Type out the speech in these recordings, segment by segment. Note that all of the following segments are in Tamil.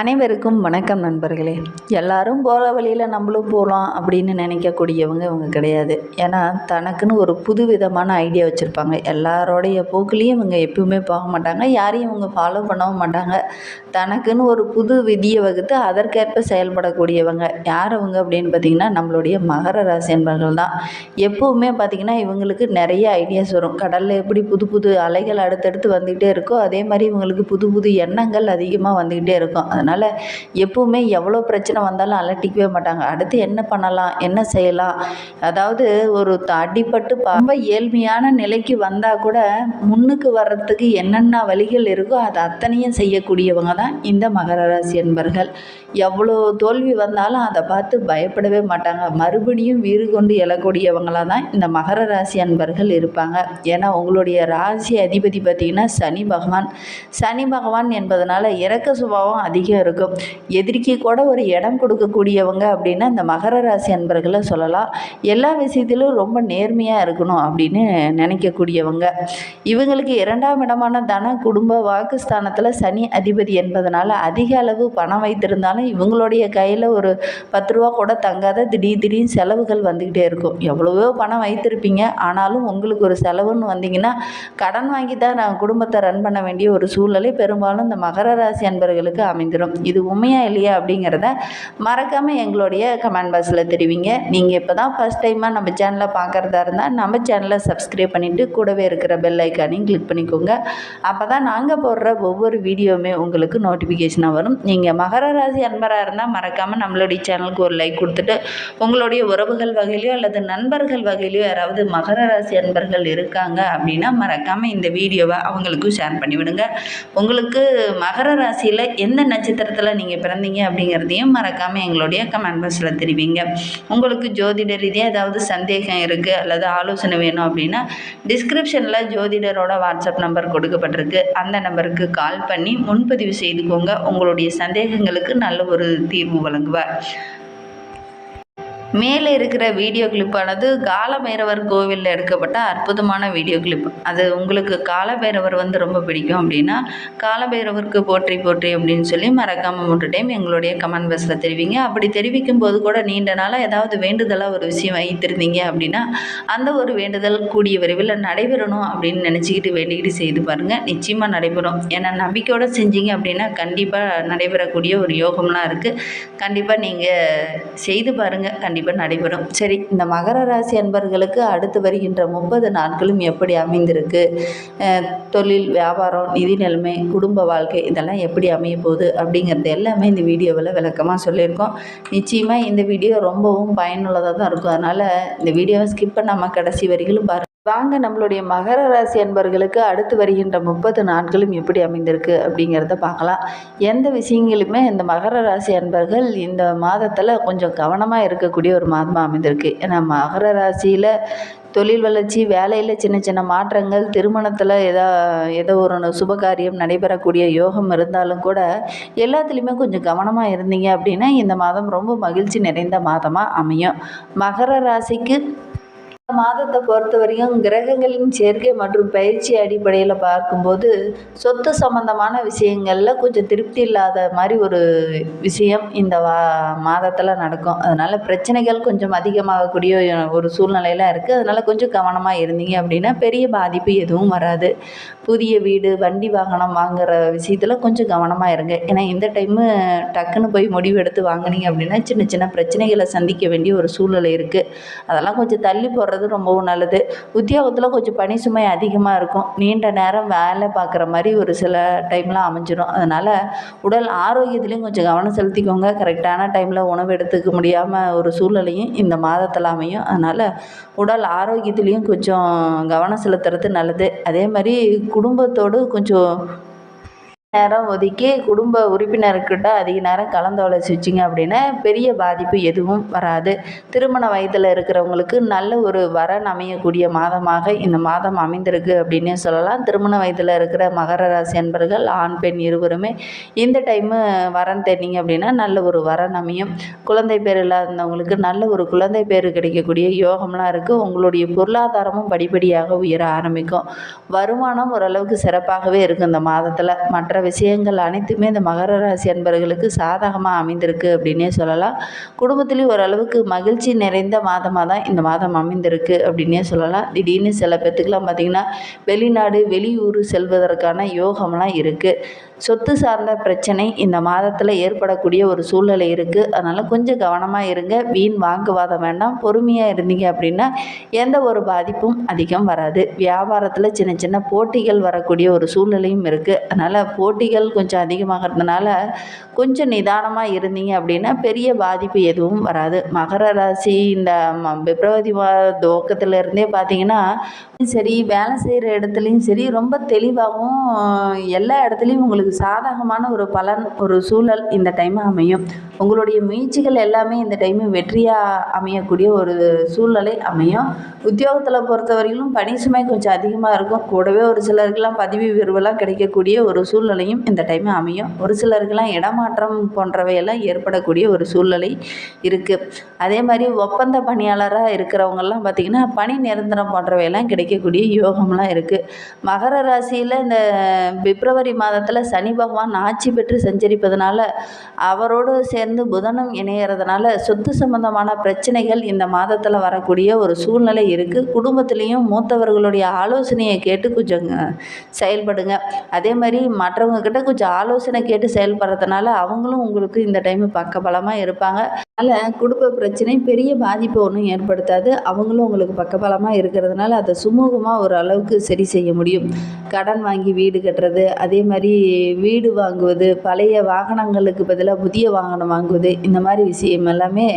அனைவருக்கும் வணக்கம் நண்பர்களே. எல்லாரும் போகிற வழியில் நம்மளும் போகலாம் அப்படின்னு நினைக்கக்கூடியவங்க இவங்க கிடையாது. ஏன்னா தனக்குன்னு ஒரு புது விதமான ஐடியா வச்சுருப்பாங்க. எல்லாரோடைய போக்குலேயும் இவங்க எப்பவுமே போக மாட்டாங்க. யாரையும் இவங்க ஃபாலோ பண்ணவும் மாட்டாங்க. தனக்குன்னு ஒரு புது விதியை வகுத்து அதற்கேற்ப செயல்படக்கூடியவங்க யார் அவங்க அப்படின்னு பார்த்திங்கன்னா நம்மளுடைய மகர ராசி என்பவர்கள் தான். எப்போவுமே பார்த்திங்கன்னா இவங்களுக்கு நிறைய ஐடியாஸ் வரும். கடலில் எப்படி புது புது அலைகள் அடுத்தடுத்து வந்துக்கிட்டே இருக்கோ அதே மாதிரி இவங்களுக்கு புது புது எண்ணங்கள் அதிகமாக வந்துக்கிட்டே இருக்கும். அதனால் எப்போவுமே எவ்வளோ பிரச்சனை வந்தாலும் அலட்டிக்கவே மாட்டாங்க. அடுத்து என்ன பண்ணலாம்? என்ன செய்யலாம்? அதாவது ஒரு த- ரொம்ப ஏழ்மையான நிலைக்கு வந்தால் கூட முன்னுக்கு வர்றதுக்கு என்னென்ன வழிகள் இருக்கோ அது அத்தனையும் செய்யக்கூடியவங்க தான் இந்த மகர ராசி என்பர்கள். எவ்வளோ தோல்வி வந்தாலும் அதை பார்த்து பயப்படவே மாட்டாங்க. மறுபடியும் வீறு கொண்டு எழக்கூடியவங்களாக தான் இந்த மகர ராசி அன்பர்கள் இருப்பாங்க. ஏன்னா உங்களுடைய ராசி அதிபதி பார்த்திங்கன்னா சனி பகவான். சனி பகவான் என்பதனால இறக்க சுபாவம் அதிகம் இருக்கும். எதிரிக்கு கூட ஒரு இடம் கொடுக்கக்கூடியவங்க அப்படின்னா இந்த மகர ராசி அன்பர்களை சொல்லலாம். எல்லா விஷயத்திலும் ரொம்ப நேர்மையாக இருக்கணும் அப்படின்னு நினைக்கக்கூடியவங்க. இவங்களுக்கு இரண்டாம் இடமான தன குடும்ப வாக்குஸ்தானத்தில் சனி அதிபதி என்பதனால் அதிக அளவு பணம் வைத்திருந்தாலும் இவங்களுடைய கையில் ஒரு பத்து ரூபா கூட தங்காத திடீர் திடீர்னு செலவுகள் வந்துக்கிட்டே இருக்கும். எவ்வளவோ பணம் வைத்திருப்பீங்க. ஆனாலும் உங்களுக்கு ஒரு செலவுன்னு வந்தீங்கன்னா கடன் வாங்கி தான் நான் குடும்பத்தை ரன் பண்ண வேண்டிய ஒரு சூழ்நிலை பெரும்பாலும் இந்த மகர ராசி அன்பர்களுக்கு அமைந்துடும் இது உண்மையா இல்லையா அப்படிங்கிறத மறக்காமல் எங்களுடைய கமெண்ட் பாக்ஸில் தெரிவிங்க. நீங்கள் இப்போ தான் ஃபஸ்ட் டைமாக நம்ம சேனலை பார்க்குறதா இருந்தால் நம்ம சேனலை சப்ஸ்கிரைப் பண்ணிவிட்டு கூடவே இருக்கிற பெல் ஐக்கானையும் கிளிக் பண்ணிக்கோங்க. அப்போ தான் நாங்கள் போடுற ஒவ்வொரு வீடியோவுமே உங்களுக்கு நோட்டிஃபிகேஷனாக வரும். நீங்கள் மகர ராசி அன்பராக இருந்தால் மறக்காமல் நம்மளுடைய சேனலுக்கு ஒரு லைக் கொடுத்துட்டு உங்களுடைய உறவுகள் வகையிலையோ அல்லது நண்பர்கள் வகையிலையோ யாராவது மகர ராசி அன்பர்கள் இருக்காங்க அப்படின்னா மறக்காமல் இந்த வீடியோவை அவங்களுக்கும் ஷேர் பண்ணிவிடுங்க. உங்களுக்கு மகர ராசியில் எந்த நட்சத்திரத்தில் நீங்கள் பிறந்தீங்க அப்படிங்கிறதையும் மறக்காமல் எங்களுடைய கமெண்ட் பாக்ஸில் தெரிவிங்க. உங்களுக்கு ஜோதிட ரீதியாக ஏதாவது சந்தேகம் இருக்குது அல்லது ஆலோசனை வேணும் அப்படின்னா டிஸ்கிரிப்ஷனில் ஜோதிடரோட வாட்ஸ்அப் நம்பர் கொடுக்கப்பட்டிருக்கு. அந்த நம்பருக்கு கால் பண்ணி முன்பதிவு செய்துக்கோங்க. உங்களுடைய சந்தேகங்களுக்கு நல்ல ஒரு தீர்வு வழங்குவார். மேலே இருக்கிற வீடியோ கிளிப்பானது காலபைரவர் கோவிலில் எடுக்கப்பட்ட அற்புதமான வீடியோ கிளிப் அது உங்களுக்கு காலபைரவர் வந்து ரொம்ப பிடிக்கும் அப்படின்னா காலபைரவருக்கு போற்றி போற்றி அப்படின்னு சொல்லி மறக்காமல் மூன்று டைம் எங்களுடைய கமெண்ட் பாக்ஸில் தெரிவிங்க. அப்படி தெரிவிக்கும் போது கூட நீண்ட நாளாக ஏதாவது வேண்டுதலாக ஒரு விஷயம் வைத்திருந்தீங்க அப்படின்னா அந்த ஒரு வேண்டுதல் கூடிய விரைவில் நடைபெறணும் அப்படின்னு நினச்சிக்கிட்டு வேண்டிக்கிட்டு செய்து பாருங்கள் நிச்சயமாக நடைபெறும். ஏன்னா நம்பிக்கையோடு செஞ்சீங்க அப்படின்னா கண்டிப்பாக நடைபெறக்கூடிய ஒரு யோகம்லாம் இருக்குது கண்டிப்பாக நீங்கள் செய்து பாருங்கள் கண்டிப்பாக நடைபெறும். சரி இந்த மகர ராசி அன்பர்களுக்கு அடுத்து வருகின்ற முப்பது நாட்களும் எப்படி அமைந்திருக்கு? தொழில் வியாபாரம் நிதி நிலைமை குடும்ப வாழ்க்கை இதெல்லாம் எப்படி அமைய போகுது அப்படிங்கிறது எல்லாமே இந்த வீடியோவில் விளக்கமாக சொல்லியிருக்கோம். நிச்சயமாக இந்த வீடியோ ரொம்பவும் பயனுள்ளதாக தான் இருக்கும். அதனால் இந்த வீடியோவை ஸ்கிப் பண்ணாமல் கடைசி வரிகளும் பாருங்கள் வாங்க நம்மளுடைய மகர ராசி அன்பர்களுக்கு அடுத்து வருகின்ற முப்பது நாட்களும் எப்படி அமைந்திருக்கு அப்படிங்கிறத பார்க்கலாம். எந்த விஷயங்களுமே இந்த மகர ராசி அன்பர்கள் இந்த மாதத்தில் கொஞ்சம் கவனமாக இருக்கக்கூடிய ஒரு மாதமாக அமைந்திருக்கு. ஏன்னா மகர ராசியில் தொழில் வளர்ச்சி வேலையில் சின்ன சின்ன மாற்றங்கள் திருமணத்தில் ஏதோ ஏதோ ஒரு சுபகாரியம் நடைபெறக்கூடிய யோகம் இருந்தாலும் கூட எல்லாத்துலேயுமே கொஞ்சம் கவனமாக இருந்தீங்க அப்படின்னா இந்த மாதம் ரொம்ப மகிழ்ச்சி நிறைந்த மாதமாக அமையும். மகர ராசிக்கு மாதத்தை பொறுத்த வரையும் கிரகங்களின் சேர்க்கை மற்றும் பயிற்சி அடிப்படையில் பார்க்கும்போது சொத்து சம்பந்தமான விஷயங்களில் கொஞ்சம் திருப்தி இல்லாத மாதிரி ஒரு விஷயம் இந்த வா மாதத்தில் நடக்கும். அதனால் பிரச்சனைகள் கொஞ்சம் அதிகமாகக்கூடிய ஒரு சூழ்நிலையில் இருக்குது அதனால் கொஞ்சம் கவனமாக இருந்தீங்க அப்படின்னா பெரிய பாதிப்பு எதுவும் வராது. புதிய வீடு வண்டி வாகனம் வாங்குற விஷயத்தில் கொஞ்சம் கவனமாக இருங்க. ஏன்னா இந்த டைமு டக்குன்னு போய் முடிவு எடுத்து வாங்குனீங்க அப்படின்னா சின்ன சின்ன பிரச்சனைகளை சந்திக்க வேண்டிய ஒரு சூழ்நிலை இருக்குது அதெல்லாம் கொஞ்சம் தள்ளி போடுறது ரொம்பவும் நல்லது. உத்தியோகத்தில் கொஞ்சம் பணி சுமை அதிகமாக இருக்கும். நீண்ட நேரம் வேலை பார்க்குற மாதிரி ஒரு சில டைம்லாம் அமைஞ்சிடும் அதனால் உடல் ஆரோக்கியத்துலேயும் கொஞ்சம் கவனம் செலுத்திக்கோங்க. கரெக்டான டைமில் உணவு எடுத்துக்க முடியாமல் ஒரு சூழ்நிலையும் இந்த மாதத்தில் அமையும். அதனால் உடல் ஆரோக்கியத்துலேயும் கொஞ்சம் கவனம் செலுத்துறது நல்லது. அதே மாதிரி குடும்பத்தோடு கொஞ்சம் நேரம் ஒதுக்கி குடும்ப உறுப்பினர்கிட்ட அதிக நேரம் கலந்தாலோசிச்சிங்க அப்படின்னா பெரிய பாதிப்பு எதுவும் வராது. திருமண வயதில் இருக்கிறவங்களுக்கு நல்ல ஒரு வரன் அமையக்கூடிய மாதமாக இந்த மாதம் அமைந்திருக்கு அப்படின்னு சொல்லலாம். திருமண வயதில் இருக்கிற மகர ராசி அன்பர்கள் ஆண் பெண் இருவருமே இந்த டைமு வரன் தேடிங்க அப்படின்னா நல்ல ஒரு வரன் அமையும். குழந்தை பேர் இல்லாதவங்களுக்கு நல்ல ஒரு குழந்தை பேர் கிடைக்கக்கூடிய யோகம்லாம் இருக்குது உங்களுடைய பொருளாதாரமும் படிப்படியாக உயர ஆரம்பிக்கும். வருமானம் ஓரளவுக்கு சிறப்பாகவே இருக்குது இந்த மாதத்தில். மற்ற விஷயங்கள் அனைத்துமே இந்த மகர ராசி அன்பர்களுக்கு சாதகமாக அமைந்திருக்கு அப்படின்னே சொல்லலாம். குடும்பத்துலேயும் ஓரளவுக்கு மகிழ்ச்சி நிறைந்த மாதமாக தான் இந்த மாதம் அமைந்திருக்கு அப்படின்னே சொல்லலாம். திடீர்னு சில பேர்த்துக்கெலாம் பார்த்திங்கன்னா வெளிநாடு வெளியூர் செல்வதற்கான யோகம்லாம் இருக்குது சொத்து சார்ந்த பிரச்சனை இந்த மாதத்தில் ஏற்படக்கூடிய ஒரு சூழ்நிலை இருக்குது அதனால் கொஞ்சம் கவனமாக இருங்க. வீண் வாங்குவாதம் வேண்டாம். பொறுமையாக இருந்தீங்க அப்படின்னா எந்த ஒரு பாதிப்பும் அதிகம் வராது. வியாபாரத்தில் சின்ன சின்ன போட்டிகள் வரக்கூடிய ஒரு சூழ்நிலையும் இருக்குது அதனால் போட்டிகள் கொஞ்சம் அதிகமாகிறதுனால கொஞ்சம் நிதானமாக இருந்தீங்க அப்படின்னா பெரிய பாதிப்பு எதுவும் வராது. மகர ராசி இந்த ம- பிப்ரவரி மாத துவக்கத்துல இருந்தே பார்த்தீங்கன்னா சரி வேலை செய்கிற இடத்துலையும் சரி ரொம்ப தெளிவாகவும் எல்லா இடத்துலையும் உங்களுக்கு சாதகமான ஒரு பலன் ஒரு சூழல் இந்த டைம் அமையும். உங்களுடைய முயற்சிகள் எல்லாமே இந்த டைம் வெற்றியாக அமையக்கூடிய ஒரு சூழ்நிலை அமையும். உத்தியோகத்தில் பொறுத்தவரையிலும் பணி சுமை கொஞ்சம் அதிகமாக இருக்கும். கூடவே ஒரு சிலருக்கெல்லாம் பதவி உயர்வெல்லாம் கிடைக்கக்கூடிய ஒரு சூழ்நிலை சூழ்நிலையும் இந்த டைம் அமையும். ஒரு சிலருக்கெல்லாம் இடமாற்றம் போன்றவையெல்லாம் ஏற்படக்கூடிய ஒரு சூழ்நிலை இருக்குது அதே மாதிரி ஒப்பந்த பணியாளராக இருக்கிறவங்கெல்லாம் பார்த்திங்கன்னா பணி நிரந்தரம் போன்றவையெல்லாம் கிடைக்கக்கூடிய யோகம்லாம் இருக்குது மகர ராசியில் இந்த பிப்ரவரி மாதத்தில் சனி பகவான் ஆட்சி பெற்று சஞ்சரிப்பதனால அவரோடு சேர்ந்து புதனும் இணையறதுனால சொத்து சம்பந்தமான பிரச்சனைகள் இந்த மாதத்தில் வரக்கூடிய ஒரு சூழ்நிலை இருக்குது குடும்பத்துலேயும் மூத்தவர்களுடைய ஆலோசனையை கேட்டு கொஞ்சம் செயல்படுங்க. அதே மாதிரி மற்றவங்க மற்றவங்கக்கிட்ட கொஞ்சம் ஆலோசனை கேட்டு செயல்படுறதுனால அவங்களும் உங்களுக்கு இந்த டைம் பக்கபலமாக இருப்பாங்க. அதனால் குடும்ப பிரச்சனை பெரிய பாதிப்பு ஒன்றும் ஏற்படுத்தாது. அவங்களும் உங்களுக்கு பக்கபலமாக இருக்கிறதுனால அதை சுமூகமாக ஒரு அளவுக்கு சரி செய்ய முடியும். கடன் வாங்கி வீடு கட்டுறது அதே மாதிரி வீடு வாங்குவது பழைய வாகனங்களுக்கு பதிலாக புதிய வாகனம் வாங்குவது இந்த மாதிரி விஷயம் எல்லாமே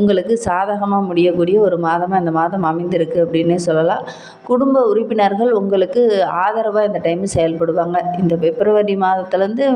உங்களுக்கு சாதகமாக முடியக்கூடிய ஒரு மாதமாக இந்த மாதம் அமைந்திருக்கு அப்படின்னே சொல்லலாம். குடும்ப உறுப்பினர்கள் உங்களுக்கு ஆதரவாக இந்த டைம் செயல்படுவாங்க. இந்த பிப்ரவரி மாதத்துலேருந்து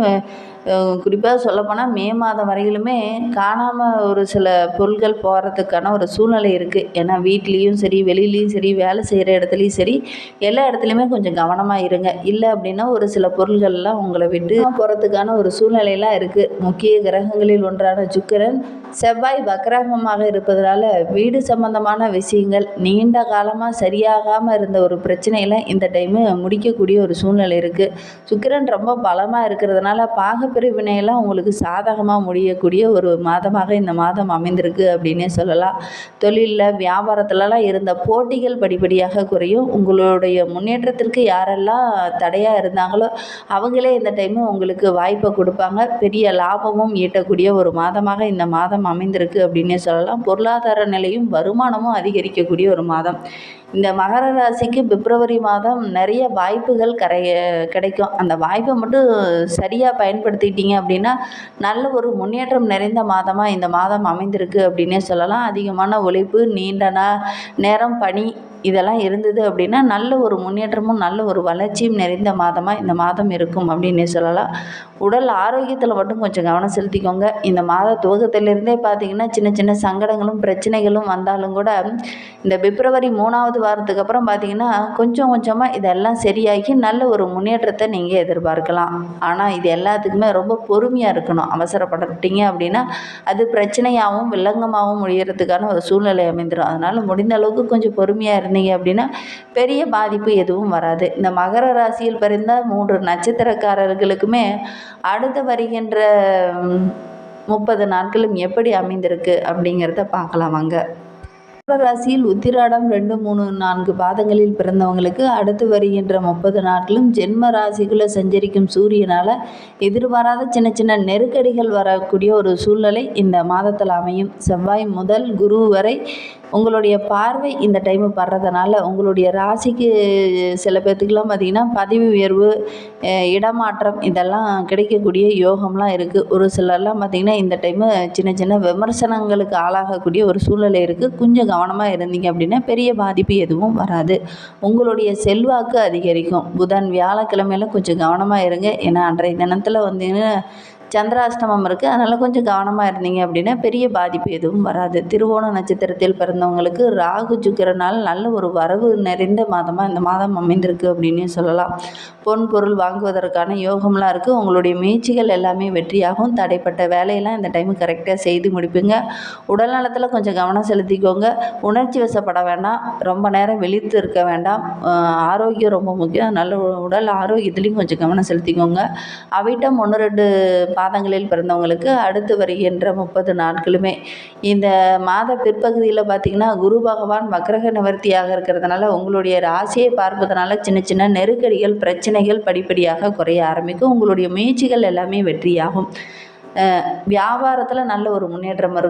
குறிப்பாக சொல்லப்போனால் மே மாதம் வரையிலுமே காணாமல் ஒரு சில பொருட்கள் போகிறதுக்கான ஒரு சூழ்நிலை இருக்குது ஏன்னா வீட்லேயும் சரி வெளியிலையும் சரி வேலை செய்கிற இடத்துலையும் சரி எல்லா இடத்துலையுமே கொஞ்சம் கவனமாக இருங்க. இல்லை அப்படின்னா ஒரு சில பொருள்கள்லாம் உங்களை விட்டு போகிறதுக்கான ஒரு சூழ்நிலையெல்லாம் இருக்குது முக்கிய கிரகங்களில் ஒன்றான சுக்கிரன் செவ்வாய் வக்ரகமாக இருப்பதனால வீடு சம்பந்தமான விஷயங்கள் நீண்ட காலமாக சரியாகாமல் இருந்த ஒரு பிரச்சனையில் இந்த டைமு முடிக்கக்கூடிய ஒரு சூழ்நிலை இருக்குது சுக்கிரன் ரொம்ப பலமாக இருக்கிறதுனால பிரிவினையெல்லாம் உங்களுக்கு சாதகமாக முடியக்கூடிய ஒரு மாதமாக இந்த மாதம் அமைந்திருக்கு அப்படின்னே சொல்லலாம். தொழிலில் வியாபாரத்துலலாம் இருந்த போட்டிகள் படிப்படியாக குறையும். உங்களுடைய முன்னேற்றத்திற்கு யாரெல்லாம் தடையாக இருந்தாங்களோ அவங்களே இந்த டைமு உங்களுக்கு வாய்ப்பை கொடுப்பாங்க. பெரிய லாபமும் ஈட்டக்கூடிய ஒரு மாதமாக இந்த மாதம் அமைந்திருக்கு அப்படின்னே சொல்லலாம். பொருளாதார நிலையும் வருமானமும் அதிகரிக்கக்கூடிய ஒரு மாதம். இந்த மகர ராசிக்கு பிப்ரவரி மாதம் நிறைய வாய்ப்புகள் கரைய கிடைக்கும். அந்த வாய்ப்பை மட்டும் சரியாக பயன்படுத்திக்கிட்டீங்க அப்படின்னா நல்ல ஒரு முன்னேற்றம் நிறைந்த மாதமாக இந்த மாதம் அமைந்திருக்கு அப்படின்னே சொல்லலாம். அதிகமான உழைப்பு நீண்ட நா- நேரம் பணி இதெல்லாம் இருந்தது அப்படின்னா நல்ல ஒரு முன்னேற்றமும் நல்ல ஒரு வளர்ச்சியும் நிறைந்த மாதமாக இந்த மாதம் இருக்கும் அப்படின்னே சொல்லலாம். உடல் ஆரோக்கியத்தில் மட்டும் கொஞ்சம் கவனம் செலுத்திக்கோங்க. இந்த மாத துவக்கத்திலிருந்தே பார்த்தீங்கன்னா சின்ன சின்ன சங்கடங்களும் பிரச்சனைகளும் வந்தாலும் கூட இந்த பிப்ரவரி மூணாவது வாரத்துக்கு அப்புறம் பார்த்தீங்கன்னா கொஞ்சம் கொஞ்சமாக இதெல்லாம் சரியாகி நல்ல ஒரு முன்னேற்றத்தை நீங்கள் எதிர்பார்க்கலாம். ஆனால் இது எல்லாத்துக்குமே ரொம்ப பொறுமையாக இருக்கணும். அவசரப்பட்டுட்டீங்க அப்படின்னா அது பிரச்சனையாகவும் வில்லங்கமாகவும் முடியறதுக்கான ஒரு சூழ்நிலை அமைந்துடும் அதனால் முடிந்த அளவுக்கு கொஞ்சம் பொறுமையாக இருந்தீங்க அப்படின்னா பெரிய பாதிப்பு எதுவும் வராது. இந்த மகர ராசியில் பிறந்த மூன்று நட்சத்திரக்காரர்களுக்குமே அடுத்து வருகின்ற முப்பது நாட்களும் எப்படி அமைந்திருக்கு அப்படிங்கிறத பார்க்கலாம் அங்கே ராசியில் உத்திராடம் ரெண்டு மூணு நான்கு பாதங்களில் பிறந்தவங்களுக்கு அடுத்து வருகின்ற முப்பது நாட்களும் ஜென்ம ராசிக்குள்ளே சஞ்சரிக்கும் சூரியனால் எதிர்பாராத சின்ன சின்ன நெருக்கடிகள் வரக்கூடிய ஒரு சூழ்நிலை இந்த மாதத்தில் அமையும். செவ்வாய் முதல் குரு வரை உங்களுடைய பார்வை இந்த டைமு படுறதுனால உங்களுடைய ராசிக்கு சில பேர்த்துக்கெலாம் பார்த்திங்கன்னா பதவி உயர்வு இடமாற்றம் இதெல்லாம் கிடைக்கக்கூடிய யோகம்லாம் இருக்குது ஒரு சிலர்லாம் பார்த்திங்கன்னா இந்த டைமு சின்ன சின்ன விமர்சனங்களுக்கு ஆளாகக்கூடிய ஒரு சூழ்நிலை இருக்குது கொஞ்சம் கவனமாக இருந்தீங்க அப்படின்னா பெரிய பாதிப்பு எதுவும் வராது. உங்களுடைய செல்வாக்கு அதிகரிக்கும். புதன் வியாழக்கிழமையில கொஞ்சம் கவனமாக இருங்க. ஏன்னா அன்றைய தினத்தில் வந்தீங்கன்னா சந்திராஷ்டமம் இருக்குது அதனால் கொஞ்சம் கவனமாக இருந்தீங்க அப்படின்னா பெரிய பாதிப்பு எதுவும் வராது. திருவோண நட்சத்திரத்தில் பிறந்தவங்களுக்கு ராகு சுக்கிரனால் நல்ல ஒரு வரவு நிறைந்த மாதமாக இந்த மாதம் அமைந்திருக்கு அப்படின்னு சொல்லலாம். பொன் பொருள் வாங்குவதற்கான யோகம்லாம் இருக்குது உங்களுடைய முயற்சிகள் எல்லாமே வெற்றியாகும். தடைப்பட்ட வேலையெல்லாம் இந்த டைம் கரெக்டாக செய்து முடிப்பீங்க. உடல் நலத்தில் கொஞ்சம் கவனம் செலுத்திக்கோங்க. உணர்ச்சி வசப்பட வேண்டாம். ரொம்ப நேரம் விழித்து இருக்க வேண்டாம். ஆரோக்கியம் ரொம்ப முக்கியம். நல்ல உடல் ஆரோக்கியத்துலேயும் கொஞ்சம் கவனம் செலுத்திக்கோங்க. அவிட்டம் ஒன்று ரெண்டு பாதங்களில் பிறந்தவங்களுக்கு அடுத்து வருகின்ற முப்பது நாட்களுமே. இந்த மாத பிற்பகுதியில் பார்த்திங்கன்னா குரு பகவான் வக்ரக நிவர்த்தியாக இருக்கிறதுனால உங்களுடைய ராசியை பார்ப்பதனால சின்ன சின்ன நெருக்கடிகள் பிரச்சனைகள் படிப்படியாக குறைய ஆரம்பிக்கும். உங்களுடைய முயற்சிகள் எல்லாமே வெற்றியாகும். வியாபாரத்தில் நல்ல ஒரு முன்னேற்றம் இருக்கும்.